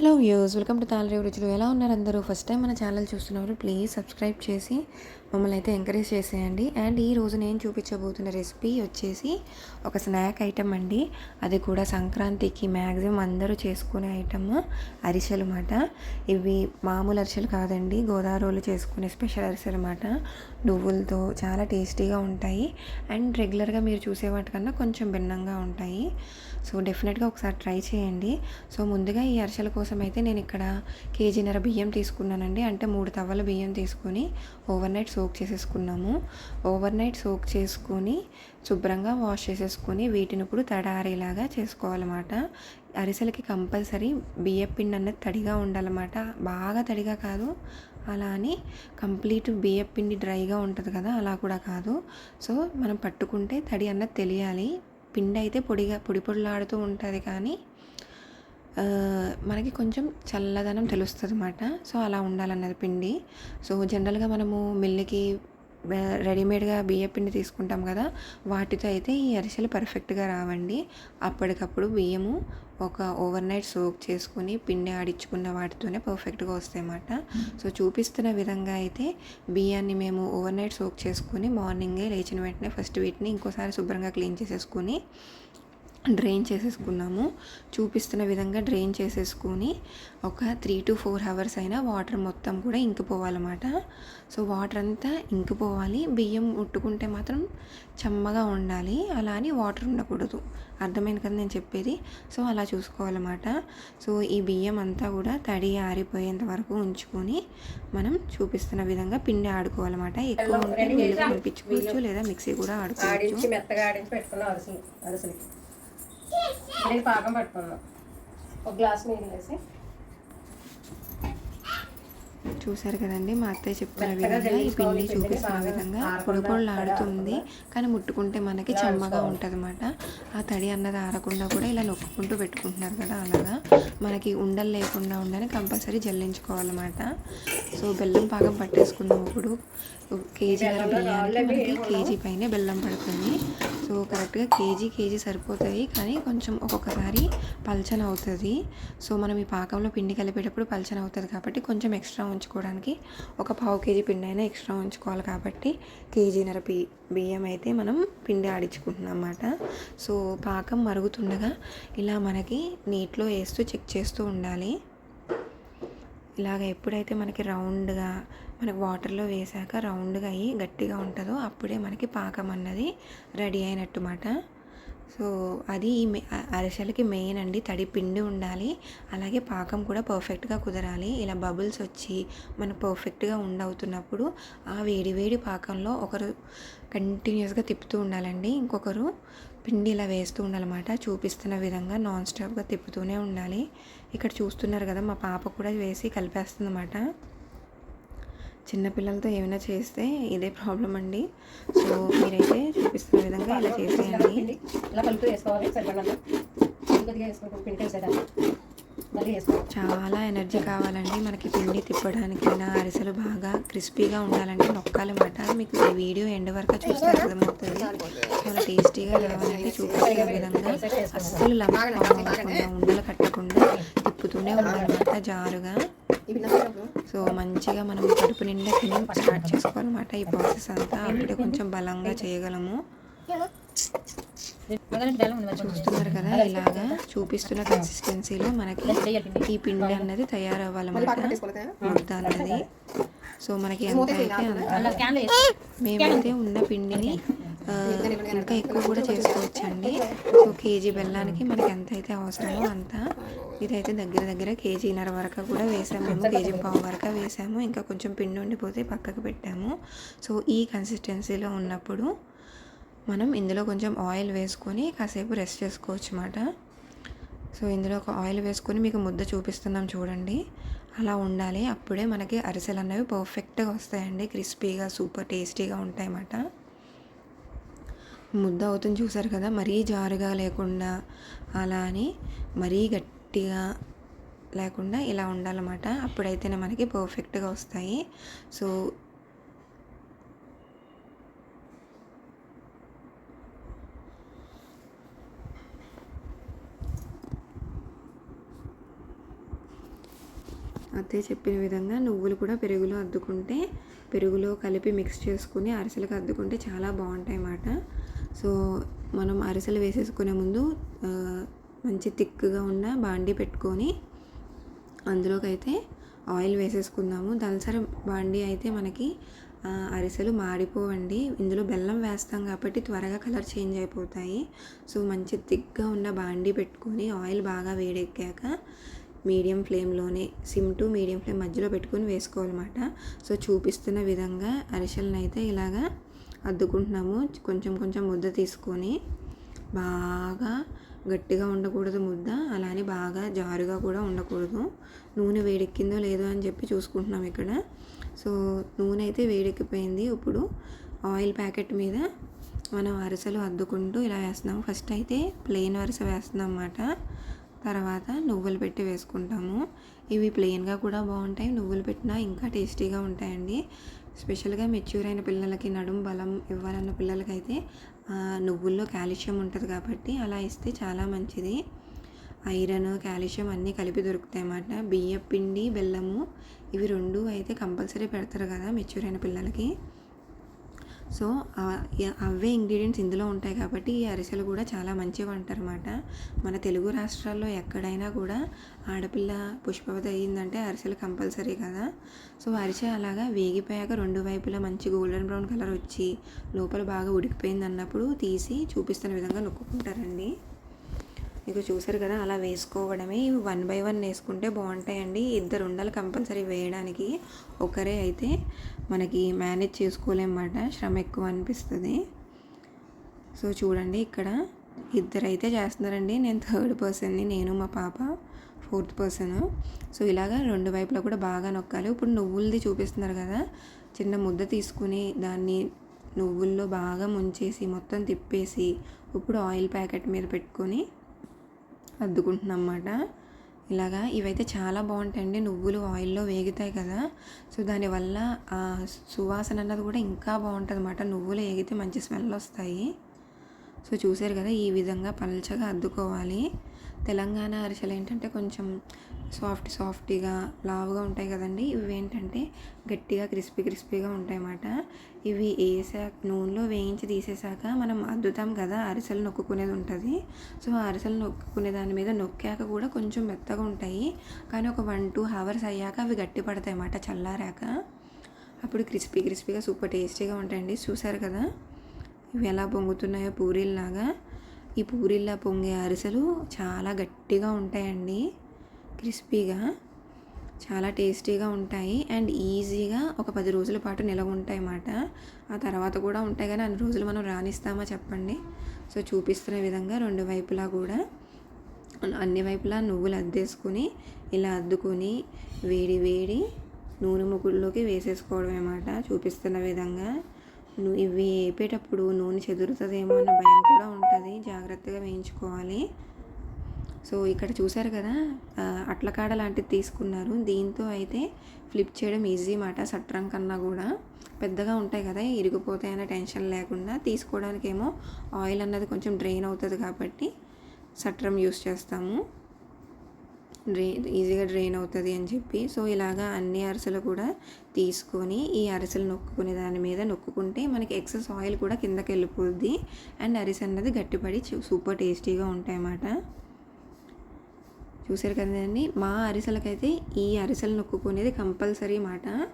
Hello views welcome to Talarevu Ruchulu. ఎలా ఉన్నారు అందరూ? ఫస్ట్ టైం మన ఛానల్ చూస్తున్నారు ప్లీజ్ సబ్స్క్రైబ్ చేసి మమ్మల్ని అయితే ఎంకరేజ్ చేసేయండి. అండ్ ఈ రోజు నేను చూపించబోతున్న రెసిపీ వచ్చేసి ఒక స్నాక్ ఐటమ్ అండి. అది కూడా సంక్రాంతికి మ్యాక్సిమం అందరూ చేసుకునే ఐటమ్ అరిసెలు మాట ఇవి మామూలు అరిసెలు కాదండి. గోదావరిలో చేసుకునే స్పెషల్ అరిసెలు అన్నమాట. నువ్వులతో చాలా టేస్టీగా ఉంటాయి. అండ్ రెగ్యులర్గా మీరు చూసే వాటికన్నా కొంచెం భిన్నంగా ఉంటాయి. సో డెఫినెట్గా ఒకసారి ట్రై చేయండి. సో ముందుగా ఈ అరిసెల కోసం అయితే నేను ఇక్కడ కేజీన్నర బియ్యం తీసుకున్నానండి. అంటే మూడు తవ్వల బియ్యం తీసుకొని ఓవర్ నైట్ సోక్ చేసేసుకున్నాము. ఓవర్ నైట్ సోక్ చేసుకొని శుభ్రంగా వాష్ చేసేసుకొని వీటిని ఇప్పుడు తడారేలాగా చేసుకోవాలన్నమాట. అరిసెలకి కంపల్సరీ బియ్యం పిండి అన్నది తడిగా ఉండాలన్నమాట. బాగా తడిగా కాదు అలా అని కంప్లీట్ బియ్యం పిండి డ్రైగా ఉంటుంది కదా అలా కూడా కాదు. సో మనం పట్టుకుంటే తడి అన్నది తెలియాలి. పిండి అయితే పొడిగా పొడి పొడిలాడుతూ ఉంటుంది కానీ మనకి కొంచెం చల్లదనం తెలుస్తుంది అనమాట సో అలా ఉండాలన్నది పిండి. సో జనరల్గా మనము మిల్లుకి రెడీమేడ్గా బియ్య పిండి తీసుకుంటాం కదా వాటితో అయితే ఈ అరిసెలు పర్ఫెక్ట్గా రావండి. అప్పటికప్పుడు బియ్యము ఒక ఓవర్ నైట్ సోక్ చేసుకుని పిండి ఆడించుకున్న వాటితోనే పర్ఫెక్ట్గా వస్తాయి అన్నమాట సో చూపిస్తున్న విధంగా అయితే బియ్యాన్ని మేము ఓవర్ నైట్ సోక్ చేసుకుని మార్నింగే లేచిన వెంటనే ఫస్ట్ వీటిని ఇంకోసారి శుభ్రంగా క్లీన్ చేసేసుకుని డ్రైన్ చేసేసుకున్నాము. చూపిస్తున్న విధంగా డ్రైన్ చేసేసుకొని ఒక త్రీ టు ఫోర్ అవర్స్ అయినా వాటర్ మొత్తం కూడా ఇంకిపోవాలన్నమాట. సో వాటర్ అంతా ఇంకిపోవాలి. బియ్యం ఉట్టుకుంటే మాత్రం చెమ్మగా ఉండాలి. అలా అని వాటర్ ఉండకూడదు. అర్థమైంది కదా నేను చెప్పేది? సో అలా చూసుకోవాలన్నమాట. సో ఈ బియ్యం అంతా కూడా తడి ఆరిపోయేంత వరకు ఉంచుకొని మనం చూపిస్తున్న విధంగా పిండి ఆడుకోవాలన్నమాట. ఎక్కువ ఉంటే నీళ్ళు పంపించుకోవచ్చు లేదా మిక్సీ కూడా ఆడుకోవచ్చు. మెత్తగా ఆడించి పెట్టుకున్నాం అరసలు అరిసెలకి. ఇప్పుడు పాకం పట్టుకున్నాం ఒక గ్లాస్ నీళ్ళు వేసి. చూసారు కదండి మా అత్తయ్య చెప్తున్న విధంగా ఈ పిండి చూపిస్తున్న విధంగా పొడి పొడులు ఆడుతుంది కానీ ముట్టుకుంటే మనకి చెమ్మగా ఉంటుంది అనమాట ఆ తడి అన్నది ఆరకుండా కూడా ఇలా నొక్కుంటూ పెట్టుకుంటున్నారు కదా అలాగా. మనకి ఉండలు లేకుండా ఉండని కంపల్సరీ జల్లించుకోవాలన్నమాట. సో బెల్లం పాకం పట్టేసుకున్నాం ఇప్పుడు. కేజీ బియ్యానికి మనకి కేజీ పైనే బెల్లం పడుతుంది. సో కరెక్ట్గా కేజీ కేజీ సరిపోతుంది కానీ కొంచెం ఒక్కొక్కసారి పల్చన అవుతుంది. సో మనం ఈ పాకంలో పిండి కలిపేటప్పుడు పల్చన అవుతుంది కాబట్టి కొంచెం ఎక్స్ట్రా ఉంచుకోవడానికి ఒక పావు కేజీ పిండి అయినా ఎక్స్ట్రా ఉంచుకోవాలి కాబట్టి కేజీన్నర బి బియ్యం అయితే మనం పిండి ఆడించుకుంటున్నాం అన్నమాట. సో పాకం మరుగుతుండగా ఇలా మనకి నీటిలో వేస్తూ చెక్ చేస్తూ ఉండాలి. ఇలాగ ఎప్పుడైతే మనకి రౌండ్గా మనకు వాటర్లో వేసాక రౌండ్గా అయ్యి గట్టిగా ఉంటుందో అప్పుడే మనకి పాకం అన్నది రెడీ అయినట్టు మాట సో అది ఈ అరిసెలకి మెయిన్ అండి. తడి పిండి ఉండాలి. అలాగే పాకం కూడా పర్ఫెక్ట్గా కుదరాలి. ఇలా బబుల్స్ వచ్చి మనకు పర్ఫెక్ట్గా ఉండవుతున్నప్పుడు ఆ వేడి వేడి పాకంలో ఒకరు కంటిన్యూస్గా తిప్పుతూ ఉండాలండి. ఇంకొకరు పిండి ఇలా వేస్తూ ఉండాలన్నమాట. చూపిస్తున్న విధంగా నాన్ స్టాప్గా తిప్పుతూనే ఉండాలి. ఇక్కడ చూస్తున్నారు కదా మా పాప కూడా వేసి కలిపేస్తుందన్నమాట. చిన్నపిల్లలతో ఏమైనా చేస్తే ఇదే ప్రాబ్లం అండి. సో మీరైతే చూపిస్తున్న విధంగా ఇలా చేసేయండి. ఇలా కలుపుతూ వేసుకోవాలి సరిపడంత కొద్దిగా వేసుకోవాలి పిండి చాలా ఎనర్జీ కావాలండి. మనకి పిండి తిప్పడానికైనా అరిసెలు బాగా క్రిస్పీగా ఉండాలంటే నొక్కాలన్నమాట మీకు ఈ వీడియో ఎండ్ వరకు చూస్తే అర్థమవుతుంది చాలా టేస్టీగా రావాలంటే చూపించే విధంగా అస్సలు లంచ్ ఉండలు కట్టకుండా తిప్పుతూనే ఉండాలన్నమాట జారుగా. సో మంచిగా మనం కడుపు నిండా తిని స్టార్ట్ చేసుకోవాలన్నమాట ఈ ప్రాసెస్ అంతా. అప్పుడే కొంచెం బలంగా చేయగలము. చూస్తున్నారు కదా ఇలాగా చూపిస్తున్న కన్సిస్టెన్సీలో మనకి ఈ పిండి అన్నది తయారవ్వాలన్నమాట. ముద్ద అన్నది. సో మనకి ఎంత అయితే అంత మేమైతే ఉన్న పిండిని ఇంకా ఎక్కువ కూడా చేసుకోవచ్చండి. సో కేజీ బెల్లానికి మనకి ఎంత అయితే అవసరమో అంత. ఇదైతే దగ్గర దగ్గర కేజీన్నర వరకు కూడా వేసాము. మేము కేజీ పావు వరకు వేసాము. ఇంకా కొంచెం పిండి ఉండిపోతే పక్కకు పెట్టాము. సో ఈ కన్సిస్టెన్సీలో ఉన్నప్పుడు మనం ఇందులో కొంచెం ఆయిల్ వేసుకొని కాసేపు రెస్ట్ చేసుకోవచ్చు అన్నమాట సో ఇందులో ఒక ఆయిల్ వేసుకొని మీకు ముద్ద చూపిస్తున్నాం చూడండి. అలా ఉండాలి. అప్పుడే మనకి అరిసెలు అనేవి పర్ఫెక్ట్గా వస్తాయండి. క్రిస్పీగా సూపర్ టేస్టీగా ఉంటాయి అన్నమాట ముద్ద అవుతుంది చూసారు కదా? మరీ జారుగా లేకుండా అలా అని మరీ గట్టిగా లేకుండా ఇలా ఉండాలన్నమాట. అప్పుడైతేనే మనకి పర్ఫెక్ట్గా వస్తాయి. సో అత్తయ్య చెప్పిన విధంగా నువ్వులు కూడా పెరుగులో అద్దుకుంటే పెరుగులో కలిపి మిక్స్ చేసుకుని అరిసెలకు అద్దుకుంటే చాలా బాగుంటాయి అన్నమాట సో మనం అరిసెలు వేసేసుకునే ముందు మంచి థిక్గా ఉన్న బాండీ పెట్టుకొని అందులోకైతే ఆయిల్ వేసేసుకుందాము. దల్సర బాండీ అయితే మనకి అరిసెలు మాడిపోవండి. ఇందులో బెల్లం వేస్తాం కాబట్టి త్వరగా కలర్ చేంజ్ అయిపోతాయి. సో మంచి థిక్గా ఉన్న బాండీ పెట్టుకొని ఆయిల్ బాగా వేడెక్కాక మీడియం ఫ్లేమ్లోనే సిమ్ టు మీడియం ఫ్లేమ్ మధ్యలో పెట్టుకొని వేసుకోవాలన్నమాట. సో చూపిస్తున్న విధంగా అరిసెలను అయితే ఇలాగా అద్దుకుంటున్నాము. కొంచెం కొంచెం ముద్ద తీసుకొని బాగా గట్టిగా ఉండకూడదు ముద్ద. అలానే బాగా జారుగా కూడా ఉండకూడదు. నూనె వేడెక్కిందో లేదో అని చెప్పి చూసుకుంటున్నాం ఇక్కడ. సో నూనె అయితే వేడెక్కిపోయింది. ఇప్పుడు ఆయిల్ ప్యాకెట్ మీద మనం అరిసెలు అద్దుకుంటూ ఇలా వేస్తున్నాం ఫస్ట్ అయితే ప్లెయిన్ అరిసె వేస్తున్నాం అన్నమాట. తర్వాత నువ్వులు పెట్టి వేసుకుంటాము. ఇవి ప్లెయిన్గా కూడా బాగుంటాయి. నువ్వులు పెట్టినా ఇంకా టేస్టీగా ఉంటాయండి. స్పెషల్గా మెచ్యూర్ అయిన పిల్లలకి నడుం బలం ఇవ్వాలన్న పిల్లలకైతే నువ్వుల్లో కాల్షియం ఉంటుంది కాబట్టి అలా ఇస్తే చాలా మంచిది. ఐరన్ కాల్షియం అన్నీ కలిపి దొరుకుతాయి అన్నమాట. బియ్యం పిండి బెల్లము ఇవి రెండు అయితే కంపల్సరీ పెడతారు కదా మెచ్యూర్ అయిన పిల్లలకి. సో అవే ఇంగ్రీడియంట్స్ ఇందులో ఉంటాయి కాబట్టి ఈ అరిసెలు కూడా చాలా మంచిగా అంటారన్నమాట. మన తెలుగు రాష్ట్రాల్లో ఎక్కడైనా కూడా ఆడపిల్ల పుష్పవతి అయ్యిందంటే అరిసెలు కంపల్సరీ కదా. సో అరిసె అలాగా వేగిపోయాక రెండు వైపులా మంచి గోల్డెన్ బ్రౌన్ కలర్ వచ్చి లోపల బాగా ఉడికిపోయింది అన్నప్పుడు తీసి చూపిస్తున్న విధంగా నొక్కుంటారండి మీకు చూసారు కదా అలా వేసుకోవడమే. ఇవి వన్ బై వన్ వేసుకుంటే బాగుంటాయండి. ఇద్దరు ఉండాలి కంపల్సరీ వేయడానికి. ఒకరే అయితే మనకి మేనేజ్ చేసుకోలేమన్నమాట. శ్రమ ఎక్కువ అనిపిస్తుంది. సో చూడండి ఇక్కడ ఇద్దరు అయితే చేస్తున్నారండి. నేను థర్డ్ పర్సన్ని నేను మా పాప ఫోర్త్ పర్సన్ సో ఇలాగా రెండు వైపులా కూడా బాగా నొక్కాలి. ఇప్పుడు నువ్వులది చూపిస్తున్నారు కదా చిన్న ముద్ద తీసుకుని దాన్ని నువ్వుల్లో బాగా ముంచేసి మొత్తం తిప్పేసి ఇప్పుడు ఆయిల్ ప్యాకెట్ మీద పెట్టుకొని అద్దుకుంటున్నాం అన్నమాట ఇలాగా ఇవైతే చాలా బాగుంటాయండి. నువ్వులు ఆయిల్లో వేగుతాయి కదా. సో దానివల్ల ఆ సువాసన అన్నది కూడా ఇంకా బాగుంటుంది అన్నమాట నువ్వులు వేగితే మంచి స్మెల్ వస్తాయి. సో చూసారు కదా ఈ విధంగా పల్చగా అద్దుకోవాలి. తెలంగాణ అరిసెలు ఏంటంటే కొంచెం సాఫ్ట్ సాఫ్టీగా లావుగా ఉంటాయి కదండి. ఇవి ఏంటంటే గట్టిగా క్రిస్పీ క్రిస్పీగా ఉంటాయి అన్నమాట ఇవి వేసాక నూనెలో వేయించి తీసేసాక మనం అద్దుతాం కదా అరిసెలు నొక్కుకునేది ఉంటుంది. సో ఆ అరిసెలు నొక్కుకునే దాని మీద నొక్కాక కూడా కొంచెం మెత్తగా ఉంటాయి. కానీ ఒక వన్ టూ అవర్స్ అయ్యాక అవి గట్టి పడతాయి అన్నమాట చల్లారాక. అప్పుడు క్రిస్పీ క్రిస్పీగా సూపర్ టేస్టీగా ఉంటాయండి. చూసారు కదా? ఇవి ఎలా పొంగుతున్నాయో పూరీల్లాగా. ఈ పూరీల్లా పొంగే అరిసెలు చాలా గట్టిగా ఉంటాయండి. క్రిస్పీగా చాలా టేస్టీగా ఉంటాయి. అండ్ ఈజీగా ఒక పది రోజుల పాటు నిలవ ఉంటాయి అన్నమాట ఆ తర్వాత కూడా ఉంటాయి కానీ అన్ని రోజులు మనం రాణిస్తామా చెప్పండి? సో చూపిస్తున్న విధంగా రెండు వైపులా కూడా అన్ని వైపులా నువ్వులు అద్దేసుకుని ఇలా అద్దుకొని వేడి వేడి నూనె ముగ్గుల్లోకి వేసేసుకోవడం అన్నమాట. చూపిస్తున్న విధంగా. ఇవి వేపేటప్పుడు నూనె చెదురుతుందేమో అన్న భయం కూడా ఉంటుంది. జాగ్రత్తగా వేయించుకోవాలి. సో ఇక్కడ చూసారు కదా అట్లకాడ లాంటిది తీసుకున్నారు. దీంతో అయితే ఫ్లిప్ చేయడం ఈజీ మాట సట్రం కన్నా కూడా. పెద్దగా ఉంటాయి కదా ఇరిగిపోతాయి అనే టెన్షన్ లేకుండా. తీసుకోవడానికేమో ఆయిల్ అన్నది కొంచెం డ్రైన్ అవుతుంది కాబట్టి సట్రం యూస్ చేస్తాము. డ్రైన్ ఈజీగా డ్రైన్ అవుతుంది అని చెప్పి సో ఇలాగా అన్ని అరిసెలు కూడా తీసుకొని ఈ అరిసెలు నొక్కుకునే దాని మీద నొక్కుకుంటే మనకి ఎక్సెస్ ఆయిల్ కూడా కిందకి వెళ్ళిపోద్ది. అండ్ అరిసె అన్నది గట్టిపడి చూ- సూపర్ టేస్టీగా ఉంటాయి అన్నమాట చూసారు కదండి? మా అరిసెలకైతే ఈ అరిసెలు నొక్కుకునేది కంపల్సరీ మాట.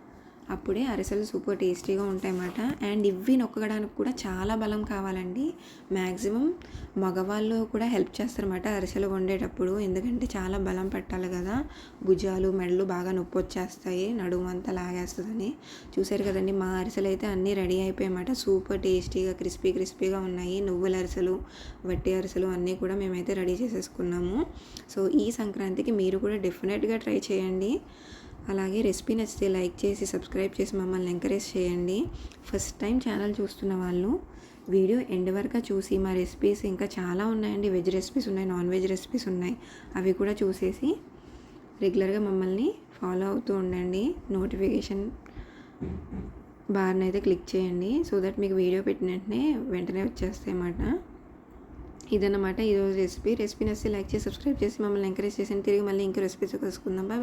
అప్పుడే అరిసెలు సూపర్ టేస్టీగా ఉంటాయన్నమాట. అండ్ ఇవి నొక్కడానికి కూడా చాలా బలం కావాలండి. మ్యాక్సిమం మగవాళ్ళు కూడా హెల్ప్ చేస్తారన్నమాట అరిసెలు వండేటప్పుడు. ఎందుకంటే చాలా బలం పెట్టాలి కదా. భుజాలు మెడలు బాగా నొప్పి వచ్చేస్తాయి. నడుము అంతా లాగేస్తుందని. చూసారు కదండి మా అరిసెలు అయితే అన్నీ రెడీ అయిపోయాయన్నమాట. సూపర్ టేస్టీగా క్రిస్పీ క్రిస్పీగా ఉన్నాయి. నువ్వుల అరిసెలు వట్టి అరిసెలు అన్నీ కూడా మేమైతే రెడీ చేసేసుకున్నాము. సో ఈ సంక్రాంతికి మీరు కూడా డెఫినెట్గా ట్రై చేయండి. అలాగే రెసిపీ నచ్చితే లైక్ చేసి సబ్స్క్రైబ్ చేసి మమ్మల్ని ఎంకరేజ్ చేయండి. ఫస్ట్ టైం ఛానల్ చూస్తున్న వాళ్ళు వీడియో ఎండ్ వరకు చూసి మా రెసిపీస్ ఇంకా చాలా ఉన్నాయండి. వెజ్ రెసిపీస్ ఉన్నాయి నాన్ వెజ్ రెసిపీస్ ఉన్నాయి. అవి కూడా చూసేసి రెగ్యులర్గా మమ్మల్ని ఫాలో అవుతూ ఉండండి. నోటిఫికేషన్ బార్ని అయితే క్లిక్ చేయండి. సో దట్ మీకు వీడియో పెట్టిన వెంటనే వెంటనే వచ్చేస్తాయి అన్నమాట. ఇదన్నమాట ఈరోజు రెసిపీ. రెసిపీ నచ్చి లైక్ చేసి సబ్స్క్రైబ్ చేసి మమ్మల్ని ఎంకరేజ్ చేసి తిరిగి మళ్ళీ ఇంకో రెసిపీస్ కలుసుకుందాం. బాయ్